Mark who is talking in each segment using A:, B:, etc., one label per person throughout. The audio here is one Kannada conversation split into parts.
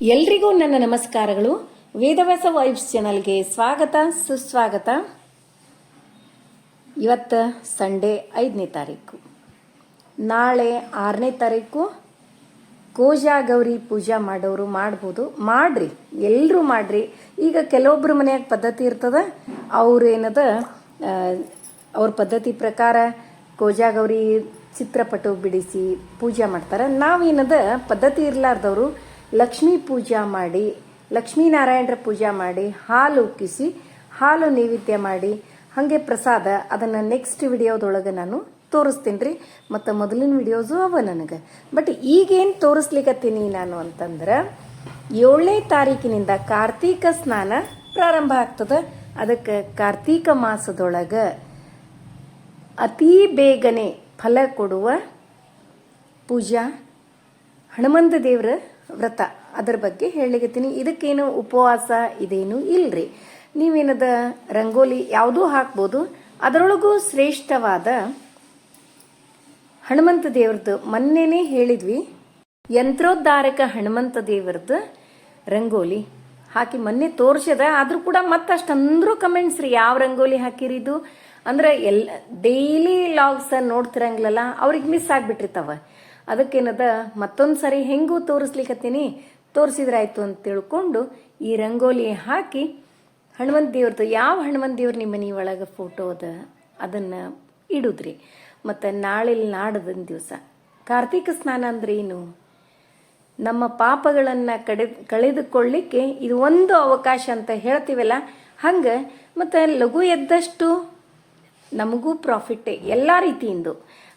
A: ಎಲ್ರಿಗೂ ನನ್ನ ನಮಸ್ಕಾರಗಳು. ವೇದವ್ಯಾಸ ವೈಬ್ಸ್ ಚಾನಲ್ಗೆ ಸ್ವಾಗತ, ಸುಸ್ವಾಗತ. ಇವತ್ತು ಸಂಡೇ ಐದನೇ ತಾರೀಕು. ನಾಳೆ ಆರನೇ ತಾರೀಕು ಕೋಜಾ ಗೌರಿ ಪೂಜಾ ಮಾಡೋರು ಮಾಡ್ಬೋದು. ಮಾಡ್ರಿ ಎಲ್ಲರೂ ಮಾಡ್ರಿ. ಈಗ ಕೆಲವೊಬ್ರು ಮನೆಯಾಗ ಪದ್ಧತಿ ಇರ್ತದೆ ಅವ್ರು ಏನದ ಅವ್ರ ಪದ್ಧತಿ ಪ್ರಕಾರ ಕೋಜಾ ಗೌರಿ ಚಿತ್ರಪಟು ಬಿಡಿಸಿ ಪೂಜೆ ಮಾಡ್ತಾರೆ. ನಾವೇನದ ಪದ್ಧತಿ ಇರಲಾರ್ದವರು ಲಕ್ಷ್ಮೀ ಪೂಜಾ ಮಾಡಿ, ಲಕ್ಷ್ಮೀನಾರಾಯಣರ ಪೂಜಾ ಮಾಡಿ, ಹಾಲು ಉಕ್ಕಿಸಿ ಹಾಲು ನೈವೇದ್ಯ ಮಾಡಿ, ಹಾಗೆ ಪ್ರಸಾದ, ಅದನ್ನು ನೆಕ್ಸ್ಟ್ ವಿಡಿಯೋದೊಳಗೆ ನಾನು ತೋರಿಸ್ತೀನಿ ರೀ ಮತ್ತು ಮೊದಲಿನ ವಿಡಿಯೋಸು ಅವ ನನಗೆ. ಬಟ್ ಈಗೇನು ತೋರಿಸ್ಲಿಕತ್ತೀನಿ ನಾನು ಅಂತಂದ್ರೆ, ಏಳನೇ ತಾರೀಕಿನಿಂದ ಕಾರ್ತೀಕ ಸ್ನಾನ ಪ್ರಾರಂಭ ಆಗ್ತದೆ. ಅದಕ್ಕೆ ಕಾರ್ತೀಕ ಮಾಸದೊಳಗೆ ಅತೀ ಬೇಗನೆ ಫಲ ಕೊಡುವ ಪೂಜಾ ಹನುಮಂತ ದೇವರ ವ್ರತ. ಅದರ ಬಗ್ಗೆ ಹೇಳಲಿಕ್ಕೆ ಇದಕ್ಕೇನು ಉಪವಾಸ ಇದೇನು ಇಲ್ರಿ. ನೀವೇನದ ರಂಗೋಲಿ ಯಾವುದೂ ಹಾಕ್ಬೋದು. ಅದರೊಳಗೂ ಶ್ರೇಷ್ಠವಾದ ಹನುಮಂತ ದೇವ್ರದ್ದು ಮೊನ್ನೆನೆ ಹೇಳಿದ್ವಿ. ಯಂತ್ರೋದ್ಧಾರಕ ಹನುಮಂತ ದೇವರದ್ದು ರಂಗೋಲಿ ಹಾಕಿ ಮೊನ್ನೆ ತೋರಿಸದ ಆದರೂ ಕೂಡ ಮತ್ತಷ್ಟಂದ್ರೂ ಕಮೆಂಟ್ಸ್ ರೀ, ಯಾವ ರಂಗೋಲಿ ಹಾಕಿರಿದು ಅಂದ್ರೆ ಎಲ್ಲ ಡೈಲಿ ಲಾಗ್ಸ್ ನೋಡ್ತಿರಂಗಿಲ್ಲಲ್ಲ ಅವ್ರಿಗೆ ಮಿಸ್ ಆಗ್ಬಿಟ್ಟಿರ್ತಾವ ಅದಕ್ಕೇನದ, ಮತ್ತೊಂದು ಸರಿ ಹೆಂಗೂ ತೋರಿಸ್ಲಿಕತ್ತೀನಿ. ತೋರಿಸಿದ್ರಾಯ್ತು ಅಂತ ತಿಳ್ಕೊಂಡು ಈ ರಂಗೋಲಿ ಹಾಕಿ ಹನುಮಂತ ದೇವ್ರದ್ದು ಯಾವ ಹನುಮಂತ ದೇವ್ರ ನಿಮ್ಮ ಮನೆ ಒಳಗೆ ಫೋಟೋ ಅದ? ಅದನ್ನು ಇಡುದ್ರಿ. ಮತ್ತು ನಾಳೆ ನಾಡದ ದಿವಸ. ಕಾರ್ತೀಕ ಸ್ನಾನ ಅಂದ್ರೆ ಏನು? ನಮ್ಮ ಪಾಪಗಳನ್ನು ಕಡೆ, ಕಳೆದುಕೊಳ್ಳಿಕ್ಕೆ ಇದು ಒಂದು ಅವಕಾಶ ಅಂತ ಹೇಳ್ತೀವಲ್ಲ, ಹಂಗೆ ಮತ್ತು ಲಘು ಎದ್ದಷ್ಟು ನಮಗೂ ಪ್ರಾಫಿಟ್ ಎಲ್ಲ ರೀತಿಯಿಂದ.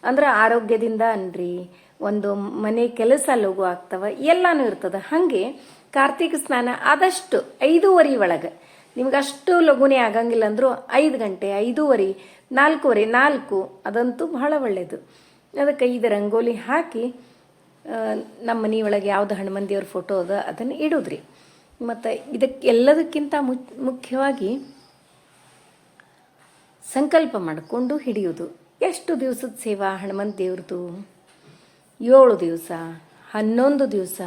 A: ಅಂದ್ರೆ ಆರೋಗ್ಯದಿಂದ ಅನ್ರಿ. ಒಂದು ಮನೆ ಕೆಲಸ ಲಘು ಆಗ್ತವ, ಎಲ್ಲಾನು ಇರ್ತದ. ಹಾಗೆ ಕಾರ್ತಿಕ ಸ್ನಾನ ಆದಷ್ಟು ಐದೂವರೆ ಒಳಗೆ. ನಿಮ್ಗೆ ಅಷ್ಟು ಲಘುನೇ ಆಗಂಗಿಲ್ಲ ಅಂದರೂ ಐದು ಗಂಟೆ, ಐದೂವರೆ, ನಾಲ್ಕೂವರೆ, ನಾಲ್ಕು, ಅದಂತೂ ಬಹಳ ಒಳ್ಳೆಯದು ಅದಕ್ಕೆ ಐದು ರಂಗೋಲಿ ಹಾಕಿ ನಮ್ಮ ಮನೆಯೊಳಗೆ ಯಾವ್ದು ಹನುಮಂದಿಯವ್ರ ಫೋಟೋ ಅದ ಅದನ್ನು ಇಡುದ್ರಿ. ಮತ್ತು ಇದಕ್ಕೆ ಎಲ್ಲದಕ್ಕಿಂತ ಮುಖ್ಯವಾಗಿ ಸಂಕಲ್ಪ ಮಾಡಿಕೊಂಡು ಹಿಡಿಯೋದು ಎಷ್ಟು ದಿವಸದ ಸೇವಾ ಹನುಮಂತ ದೇವ್ರದ್ದು ಏಳು ದಿವಸ, ಹನ್ನೊಂದು ದಿವಸ,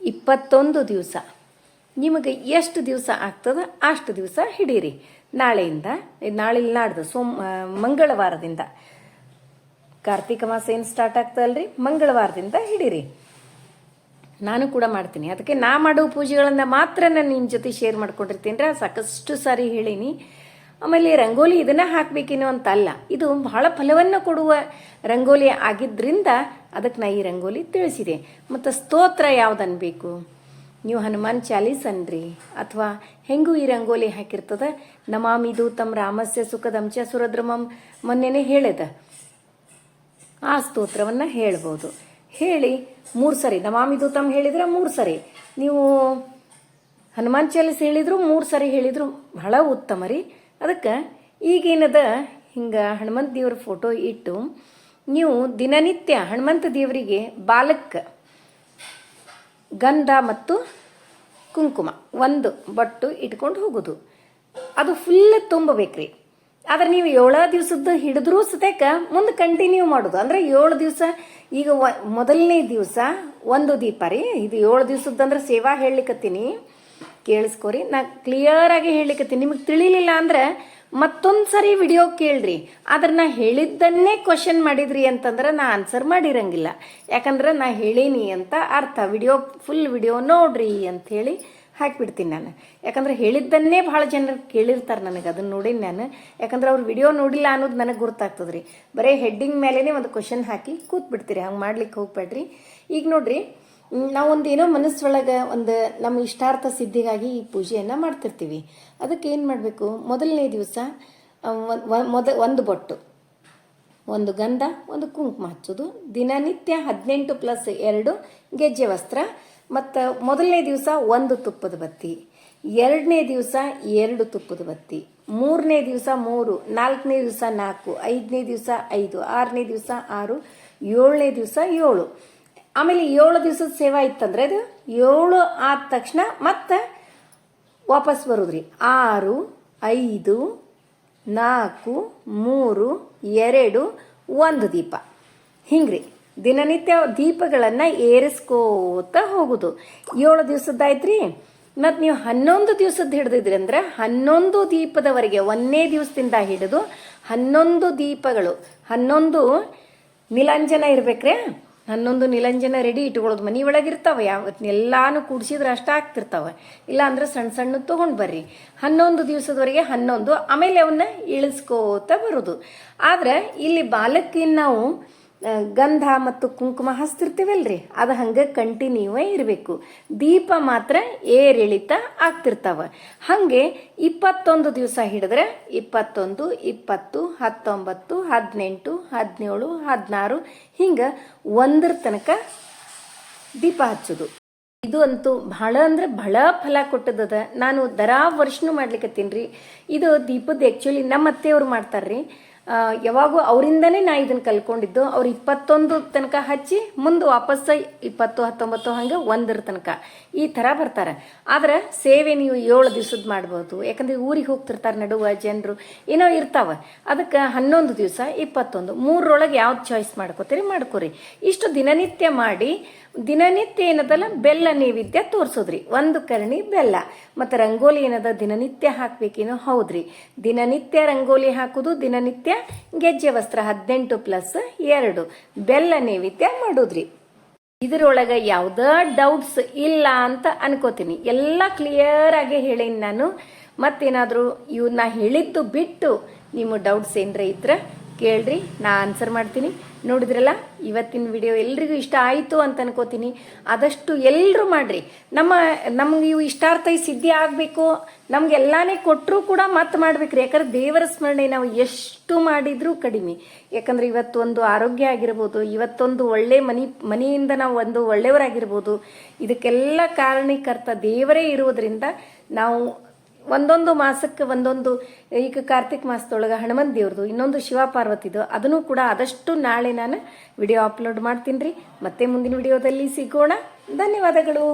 A: ಇಪ್ಪತ್ತೊಂದು ದಿವಸ. ನಿಮಗೆ ಎಷ್ಟು ದಿವಸ ಆಗ್ತದೆ ಅಷ್ಟು ದಿವಸ ಹಿಡೀರಿ. ನಾಳೆಯಿಂದ ನಾಳೆ ನಾಡ್ದು ಸೋಮ್ ಮಂಗಳವಾರದಿಂದ. ಕಾರ್ತಿಕ ಮಾಸ ಏನು ಸ್ಟಾರ್ಟ್ ಆಗ್ತದಲ್ರಿ? ಮಂಗಳವಾರದಿಂದ ಹಿಡೀರಿ. ನಾನು ಕೂಡ ಮಾಡ್ತೀನಿ. ಅದಕ್ಕೆ ನಾ ಮಾಡೋ ಪೂಜೆಗಳನ್ನು ಮಾತ್ರ ನಾನು ನಿಮ್ಮ ಜೊತೆ ಶೇರ್ ಮಾಡ್ಕೊಂಡಿರ್ತೀನಿ ರೀ. ಸಾಕಷ್ಟು ಸಾರಿ ಹೇಳೀನಿ. ಆಮೇಲೆ ರಂಗೋಲಿ ಇದನ್ನ ಹಾಕಬೇಕೇನೋ ಅಂತ ಅಲ್ಲ ಇದು ಬಹಳ ಫಲವನ್ನು ಕೊಡುವ ರಂಗೋಲಿ ಆಗಿದ್ರಿಂದ ಅದಕ್ಕೆ ನಾ ಈ ರಂಗೋಲಿ ತಿಳಿಸಿದೆ. ಮತ್ತು ಸ್ತೋತ್ರ ಯಾವ್ದು ಅನ್ಬೇಕು ನೀವು ಹನುಮಾನ್ ಚಾಲೀಸ್ ಅನ್ರಿ ಅಥವಾ ಹೆಂಗೂ ಈ ರಂಗೋಲಿ ಹಾಕಿರ್ತದ? ನಮಾಮಿ ತಮ್ಮ ರಾಮಸ್ಯ ಸುಖದಂಚ ಸುರದ್ರಮಂ ಮೊನ್ನೆನೆ ಹೇಳಿದ. ಆ ಸ್ತೋತ್ರವನ್ನ ಹೇಳ್ಬೋದು. ಹೇಳಿ, ಮೂರು ಸರಿ. ನಮಾಮಿ ತಮ್ಮ ಹೇಳಿದ್ರೆ ಮೂರು ಸರಿ. ನೀವು ಹನುಮಾನ್ ಚಾಲೀಸ್ ಹೇಳಿದ್ರು ಮೂರು ಸರಿ ಹೇಳಿದ್ರು ಬಹಳ ಉತ್ತಮ ರೀ. ಅದಕ್ಕೆ ಈಗೇನದ ಹಿಂಗೆ ಹನುಮಂತ ದೇವ್ರ ಫೋಟೋ ಇಟ್ಟು ನೀವು ದಿನನಿತ್ಯ ಹನುಮಂತ ದೇವರಿಗೆ ಬಾಲಕ್ಕೆ ಗಂಧ ಮತ್ತು ಕುಂಕುಮ ಒಂದು ಬಟ್ಟು ಇಟ್ಕೊಂಡು ಹೋಗೋದು. ಅದು ಫುಲ್ ತುಂಬಬೇಕ್ರಿ. ಆದ್ರೆ ನೀವು ಏಳು ದಿವಸದ್ದು ಹಿಡಿದ್ರೂ ಸತೇಕ ಮುಂದೆ ಕಂಟಿನ್ಯೂ ಮಾಡೋದು. ಅಂದ್ರೆ ಏಳು ದಿವಸ, ಈಗ ಮೊದಲನೇ ದಿವಸ ಒಂದು ದೀಪ ರೀ. ಇದು ಏಳು ಅಂದ್ರೆ ಸೇವಾ ಹೇಳಲಿಕತ್ತೀನಿ. ಕೇಳಿಸ್ಕೊರಿ. ನಾ ಕ್ಲಿಯರ್ ಆಗಿ ಹೇಳಲಿಕತ್ತೀನಿ. ನಿಮಗೆ ತಿಳಿಲಿಲ್ಲ ಅಂದ್ರೆ ಮತ್ತೊಂದು ಸರಿ ವಿಡಿಯೋ ಕೇಳ್ರಿ. ಆದ್ರೆ ನಾ ಹೇಳಿದ್ದನ್ನೇ ಕ್ವಶನ್ ಮಾಡಿದ್ರಿ ಅಂತಂದ್ರೆ ನಾ ಆನ್ಸರ್ ಮಾಡಿರಂಗಿಲ್ಲ. ಯಾಕಂದ್ರೆ ನಾ ಹೇಳೀನಿ ಅಂತ ಅರ್ಥ. ವಿಡಿಯೋ ಫುಲ್ ವಿಡಿಯೋ ನೋಡ್ರಿ ಅಂತ ಹೇಳಿ ಹಾಕ್ಬಿಡ್ತೀನಿ ನಾನು. ಯಾಕಂದ್ರೆ ಹೇಳಿದ್ದನ್ನೇ ಭಾಳ ಜನರು ಕೇಳಿರ್ತಾರೆ ನನಗೆ. ಅದನ್ನ ನೋಡಿ ನಾನು. ಯಾಕಂದ್ರೆ ಅವ್ರು ವಿಡಿಯೋ ನೋಡಿಲ್ಲ ಅನ್ನೋದು ನನಗೆ ಗೊತ್ತಾಗ್ತದ್ರಿ ರೀ ಬರೀ ಹೆಡ್ಡಿಂಗ್ ಮೇಲೇ ಒಂದು ಕ್ವಶನ್ ಹಾಕಿ ಕೂತ್ಬಿಡ್ತೀರಿ. ಹಂಗೆ ಮಾಡ್ಲಿಕ್ಕೆ ಹೋಗ್ಬೇಡ್ರಿ. ಈಗ ನೋಡ್ರಿ ನಾವೊಂದು ಏನೋ ಮನಸ್ಸೊಳಗೆ ಒಂದು ನಮ್ಮ ಇಷ್ಟಾರ್ಥ ಸಿದ್ಧಿಗಾಗಿ ಈ ಪೂಜೆಯನ್ನು ಮಾಡ್ತಿರ್ತೀವಿ. ಅದಕ್ಕೆ ಏನು ಮಾಡಬೇಕು? ಮೊದಲನೇ ದಿವಸ ಮೊದ, ಒಂದು ಬೊಟ್ಟು. ಒಂದು ಗಂಧ, ಒಂದು ಕುಂಕುಮ ಹಚ್ಚೋದು. ದಿನನಿತ್ಯ ಹದಿನೆಂಟು ಪ್ಲಸ್ ಎರಡು ಗೆಜ್ಜೆ ವಸ್ತ್ರ. ಮತ್ತು ಮೊದಲನೇ ದಿವಸ ಒಂದು ತುಪ್ಪದ ಬತ್ತಿ. ಎರಡನೇ ದಿವಸ ಎರಡು ತುಪ್ಪದ ಬತ್ತಿ. ಮೂರನೇ ದಿವಸ ಮೂರು, ನಾಲ್ಕನೇ ದಿವಸ ನಾಲ್ಕು, ಐದನೇ ದಿವಸ ಐದು, ಆರನೇ ದಿವಸ ಆರು, ಏಳನೇ ದಿವಸ ಏಳು. ಆಮೇಲೆ ಏಳು ದಿವಸದ ಸೇವಾ ಇತ್ತಂದ್ರೆ ಅದು ಏಳು ಆದ ತಕ್ಷಣ ಮತ್ತೆ ವಾಪಸ್ ಬರೋದ್ರಿ. ಆರು, ಐದು, ನಾಲ್ಕು, ಮೂರು, ಎರಡು, ಒಂದು ದೀಪ. ಹಿಂಗ್ರಿ. ದಿನನಿತ್ಯ ದೀಪಗಳನ್ನು ಏರಿಸ್ಕೋತ ಹೋಗುದು. ಏಳು ದಿವಸದ್ದಾಯ್ತ್ರಿ. ಮತ್ತು ನೀವು ಹನ್ನೊಂದು ದಿವಸದ ಹಿಡಿದಿದ್ರಿ ಅಂದ್ರೆ ಹನ್ನೊಂದು ದೀಪದವರೆಗೆ ಒಂದೇ ದಿವಸದಿಂದ ಹಿಡಿದು ಹನ್ನೊಂದು ದೀಪಗಳು, ಹನ್ನೊಂದು ನಿಲಂಜನ ಇರ್ಬೇಕ್ರೆ. ಹನ್ನೊಂದು ನಿಲಂಜನ ರೆಡಿ ಇಟ್ಕೊಳ್ಳೋದು. ಮನೆ ಒಳಗೆ ಇರ್ತಾವೆ ಯಾವ ಎಲ್ಲಾನು ಕೂಡಿಸಿದ್ರೆ ಅಷ್ಟ ಆಗ್ತಿರ್ತಾವೆ. ಇಲ್ಲ ಅಂದ್ರೆ ಸಣ್ಣ ಸಣ್ಣ ತೊಗೊಂಡು ಬರ್ರಿ. ಹನ್ನೊಂದು ದಿವಸದವರೆಗೆ ಹನ್ನೊಂದು. ಆಮೇಲೆ ಅವನ್ನ ಇಳಿಸ್ಕೋತ ಬರೋದು. ಆದ್ರೆ ಇಲ್ಲಿ ಬಾಲಕಿನ ನಾವು ಗಂಧ ಮತ್ತು ಕುಂಕುಮ ಹಚ್ತಿರ್ತೀವಲ್ರಿ ಅದು ಹಂಗೆ ಕಂಟಿನ್ಯೂ ಇರಬೇಕು. ದೀಪ ಮಾತ್ರ ಏರಿಳಿತ ಆಗ್ತಿರ್ತಾವ. ಹಾಗೆ ಇಪ್ಪತ್ತೊಂದು ದಿವಸ ಹಿಡಿದ್ರೆ ಇಪ್ಪತ್ತೊಂದು, ಇಪ್ಪತ್ತು, ಹತ್ತೊಂಬತ್ತು, ಹದಿನೆಂಟು, ಹದಿನೇಳು, ಹದಿನಾರು, ಹಿಂಗೆ ಒಂದರ ತನಕ ದೀಪ ಹಚ್ಚೋದು. ಇದು ಅಂತೂ ಬಹಳ ಅಂದ್ರೆ ಬಹಳ ಫಲ ಕೊಟ್ಟದದ. ನಾನು ದರಾ ವರ್ಷನೂ ಮಾಡ್ಲಿಕ್ಕತ್ತೀನಿ ರೀ. ಇದು ದೀಪದ ಆ್ಯಕ್ಚುಲಿ ನಮ್ಮ ಅತ್ತೆಯವರು ಮಾಡ್ತಾರ್ರಿ. ಯಾವಾಗೂ ಅವರಿಂದನೇ ನಾ ಇದನ್ನ ಕಲ್ಕೊಂಡಿದ್ದು ಅವ್ರು ಇಪ್ಪತ್ತೊಂದು ತನಕ ಹಚ್ಚಿ ಮುಂದೆ ವಾಪಸ್ಸು ಇಪ್ಪತ್ತು, ಹತ್ತೊಂಬತ್ತು ಹಂಗೆ ಒಂದರ ತನಕ. ಈ ಥರ ಬರ್ತಾರೆ. ಆದ್ರೆ ಸೇವೆ ನೀವು ಏಳು ದಿವ್ಸದ ಮಾಡ್ಬೋದು. ಯಾಕಂದ್ರೆ ಊರಿಗೆ ಹೋಗ್ತಿರ್ತಾರೆ ನಡುವ ಜನರು. ಏನೋ ಇರ್ತಾವೆ. ಅದಕ್ಕೆ ಹನ್ನೊಂದು ದಿವಸ, ಇಪ್ಪತ್ತೊಂದು. ಮೂರರೊಳಗೆ ಯಾವ್ದು ಚಾಯ್ಸ್ ಮಾಡ್ಕೋತೀರಿ, ಮಾಡ್ಕೋರಿ. ಇಷ್ಟು ದಿನನಿತ್ಯ ಮಾಡಿ, ದಿನನಿತ್ಯ ಏನದಲ್ಲ, ಬೆಲ್ಲ ನೈವೇದ್ಯ ತೋರಿಸೋದ್ರಿ. ಒಂದು ಕರ್ಣಿ ಬೆಲ್ಲ. ಮತ್ತು ರಂಗೋಲಿ ಏನದ ದಿನನಿತ್ಯ ಹಾಕಬೇಕೇನೋ ಹೌದ್ರಿ. ದಿನನಿತ್ಯ ರಂಗೋಲಿ ಹಾಕೋದು ದಿನನಿತ್ಯ ಗೆಜ್ಜೆ ವಸ್ತ್ರ ಹದಿನೆಂಟು ಪ್ಲಸ್ ಎರಡು. ಬೆಲ್ಲ ನೈವೇದ್ಯ ಮಾಡೋದ್ರಿ. ಇದರೊಳಗ ಯಾವ್ದ ಡೌಟ್ಸ್ ಇಲ್ಲ ಅಂತ ಅನ್ಕೋತೀನಿ. ಎಲ್ಲ ಕ್ಲಿಯರ್ ಆಗಿ ಹೇಳೀನಿ ನಾನು. ಮತ್ತೇನಾದರೂ ಇವ್ನ ಹೇಳಿದ್ದು ಬಿಟ್ಟು ನಿಮ್ಮ ಡೌಟ್ಸ್ ಏನ್ರ ಇದ್ರ ಕೇಳ್ರಿ, ನಾ ಆನ್ಸರ್ ಮಾಡ್ತೀನಿ. ನೋಡಿದ್ರಲ್ಲ, ಇವತ್ತಿನ ವಿಡಿಯೋ ಎಲ್ರಿಗೂ ಇಷ್ಟ ಆಯಿತು ಅಂತ ಅನ್ಕೋತೀನಿ. ಆದಷ್ಟು ಎಲ್ಲರೂ ಮಾಡ್ರಿ. ನಮ್ಮ, ನಮ್ಗೆ ಇವು ಇಷ್ಟಾರ್ಥ ಸಿದ್ಧಿ ಆಗಬೇಕು. ನಮಗೆಲ್ಲಾನೇ ಕೊಟ್ಟರೂ ಕೂಡ ಮತ್ತೆ ಮಾಡ್ಬೇಕ್ರಿ. ಯಾಕಂದ್ರೆ ದೇವರ ಸ್ಮರಣೆ ನಾವು ಎಷ್ಟು ಮಾಡಿದರೂ ಕಡಿಮೆ. ಯಾಕಂದ್ರೆ ಇವತ್ತೊಂದು ಆರೋಗ್ಯ ಆಗಿರ್ಬೋದು, ಇವತ್ತೊಂದು ಒಳ್ಳೆ ಮನಿ, ಮನೆಯಿಂದ ನಾವು ಒಂದು ಒಳ್ಳೆಯವರಾಗಿರ್ಬೋದು. ಇದಕ್ಕೆಲ್ಲ ಕಾರಣೀಕರ್ತ ದೇವರೇ ಇರುವುದರಿಂದ ನಾವು ಒಂದೊಂದು ಮಾಸಕ್ಕೆ ಒಂದೊಂದು, ಈಗ ಕಾರ್ತಿಕ್ ಮಾಸದೊಳಗೆ ಹನುಮಂತ ದೇವ್ರದು, ಇನ್ನೊಂದು ಶಿವ ಪಾರ್ವತಿದು, ಅದನ್ನು ಕೂಡ ಆದಷ್ಟು ನಾಳೆ ನಾನು ವಿಡಿಯೋ ಅಪ್ಲೋಡ್ ಮಾಡ್ತೀನಿ ರೀ. ಮತ್ತೆ ಮುಂದಿನ ವಿಡಿಯೋದಲ್ಲಿ ಸಿಗೋಣ. ಧನ್ಯವಾದಗಳು.